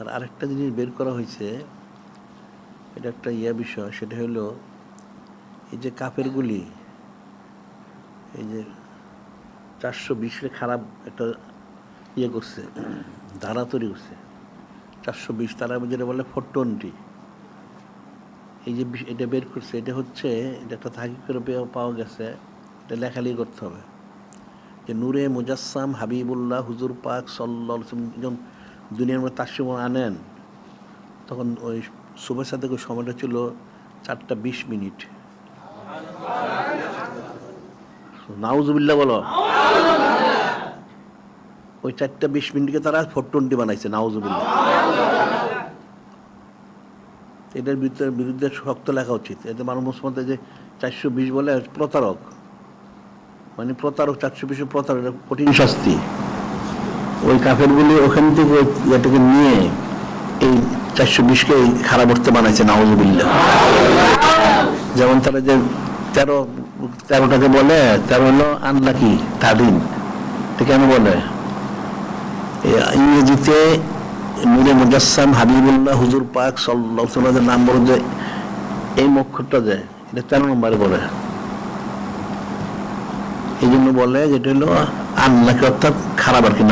আর আরেকটা জিনিস বের করা হয়েছে, এটা একটা ইয়া বিষয়, সেটা হলো এই যে কাপেরগুলি এই যে চারশো বিশে খারাপ একটা ইয়ে করছে, ধারা তৈরি করছে। চারশো বিশ তারা যেটা বলে ফোর টোয়েন্টি। এই যে এটা বের করছে, এটা হচ্ছে, এটা একটা থাকি করে পাওয়া গেছে, এটা লেখালেখি করতে হবে। যে নূরে মুজাসসাম হাবিবুল্লাহ হুজুর পাক সাল্লাহ যখন দুনিয়ার মধ্যে তার সময় আনেন, তখন ওই শুভের সাথে ওই সময়টা ছিল চারটা বিশ মিনিট। নাউজুবিল্লাহ বলো। ওই চারটা বিশ মিনিটকে তারা ফোর টোয়েন্টি বানাইছে, নাউজুবিল্লাহ। এটার বিরুদ্ধে বিরুদ্ধে শক্ত লেখা উচিত। এতে মানুষ মুসলমানদের যে চারশো বিশ বলে প্রতারক। মানে প্রতারক, চারশো বিশ প্রতারক কঠিন শাস্তি। ওই কাফেরগুলি ওখান থেকে এটাকে নিয়ে এই চারশো বিশকে খারাপ অর্থে বানাইছে নাওজবিল্লা যেমন তারা যে তেরো, তেরোটাকে বলে, তেরো হলো আনলাকি এটা কেন বলে? ইংরেজিতে নূরে মুজাসসাম হাবিবুল্লাহ হুজুর পাক সাল্লাহ নাম বলে যে, এই মক্ষরটা যে, এটা তেরো নম্বরে বলে। এই জন্য বলে যেটা হলো আল্লাহকে অর্থাৎ খারাপ আর কি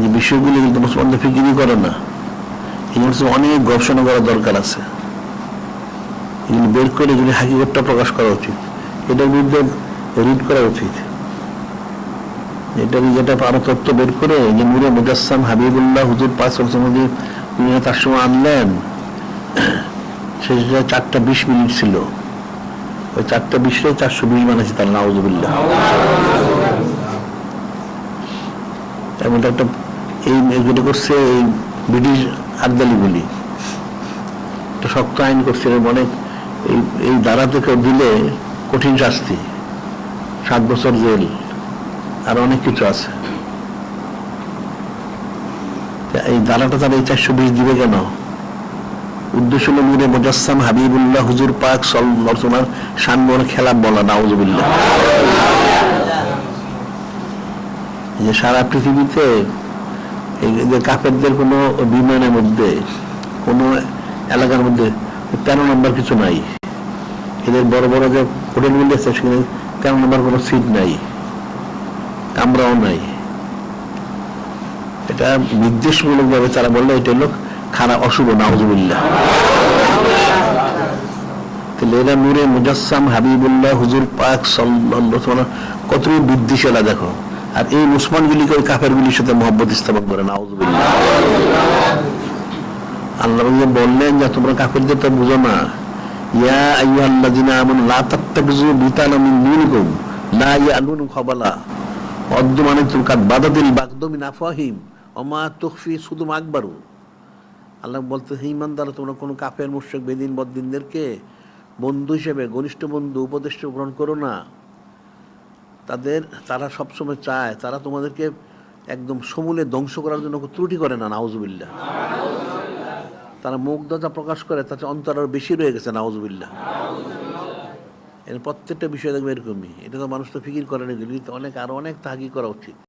যে বিষয়গুলি কিন্তু মুসলমানদের ফিকিরই করে না। জন্য অনেক গবেষণা করা দরকার আছে। এগুলি বের করে এগুলি হাকিকতটা প্রকাশ করা উচিত। এটার বিরুদ্ধে রিড করা উচিত। এটা যেটা আরও তথ্য বের করে যে নূরে মুজাসসাম হাবিবুল্লাহ হুজুর পাঁচ মধ্যে তার সময় আনলেন। সেটা চারটা বিশ মিনিট ছিল। ওই চারটা বিশে চারশো বিশ বানাইছে তার নাউজুবিল্লাহ। এমন একটা এই যেটা করছে, এই ব্রিটিশ আবদালিগুলি একটা শক্ত আইন করছে এরকম অনেক এই এই দ্বারা থেকে দিলে কঠিন শাস্তি, সাত বছর জেল, আর অনেক কিছু আছে। এই দ্বারাটা তারা এই চারশো বিশ দিবে কেন? উদ্দেশ্য হলো হাবিবুল্লাহ হুজুর পাক সানবর খেলা বলা, নাউজুবিল্লাহ। যে সারা পৃথিবীতে এই যে কাপেরদের কোনো বিমানের মধ্যে, কোনো এলাকার মধ্যে তেরো নম্বর কিছু নাই। এদের বড় বড় যে হোটেলগুলি আছে, সেখানে তেরো নম্বর কোনো সিট নাই, কামরাও নাই। এটা নির্দেশমূলক ভাবে তারা বলল, এটা হলো খারাপ অশুভ এরা নূরে মুজাসসাম হাবিবুল্লাহ হুজুর পাক কতই বুদ্ধিশালা, দেখো। আর এই সাথে স্থাপন করে আল্লাহ বললেন, যে তোমরা কাফেরদের তো বুঝো না। ইয়া আইয়ুহাল্লাযিনা আমানু, লা মিন লা ইয়ালুন খাবালা। বাদাদিল ওমা তুখফি সুদুম আকবারু। আল্লাহ বলতে ইমানদার তোমরা কোনো কাফের, মুশরিক, বেদিন, বদ্দিনদেরকে বন্ধু হিসেবে, ঘনিষ্ঠ বন্ধু, উপদেষ্টা গ্রহণ করো না। তাদের, তারা সবসময় চায়, তারা তোমাদেরকে একদম সমূলে ধ্বংস করার জন্য ত্রুটি করে না, নাউজুবিল্লাহ। তারা মুগ্ধতা প্রকাশ করে, তাতে অন্তর আরও বেশি রয়ে গেছে, নাউজুবিল্লাহ। এর প্রত্যেকটা বিষয় দেখবে এরকমই। এটা তো মানুষ তো ফিকির করে না অনেক, আরও অনেক তাহাকি করা উচিত।